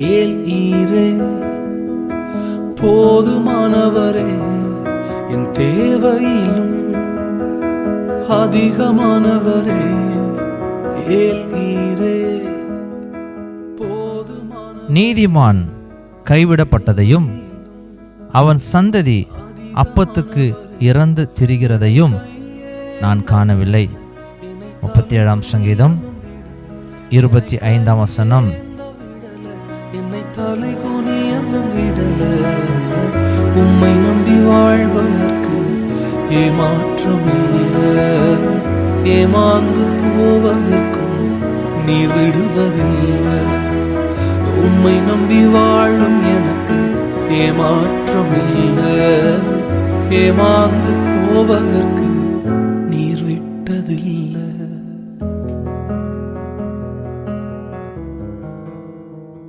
ஏல் ஈரே? போதுமானவரே என் தேவையிலும் அதிகமானவரே ஏல் ஈரே? நீதிமான் கைவிடப்பட்டதையும் அவன் சந்ததி அப்பத்துக்கு இறந்து திரிகிறதையும் நான் காணவில்லை. முப்பத்தி ஏழாம் சங்கீதம் இருபத்தி ஐந்தாம் வசனம். என்னை தலை குனியவும் விடல. உம்மை நம்பி வாழ்வதற்கு ஏமாற்றம் இல்லை ஏமாந்து போவதற்கும் நீ விடுவதில்லை. உம்மை நம்பி வாழும் எனக்கு ஏமாற்றம் இல்லை ஏமாந்து போவதற்கு நீர் விட்டதில்லை.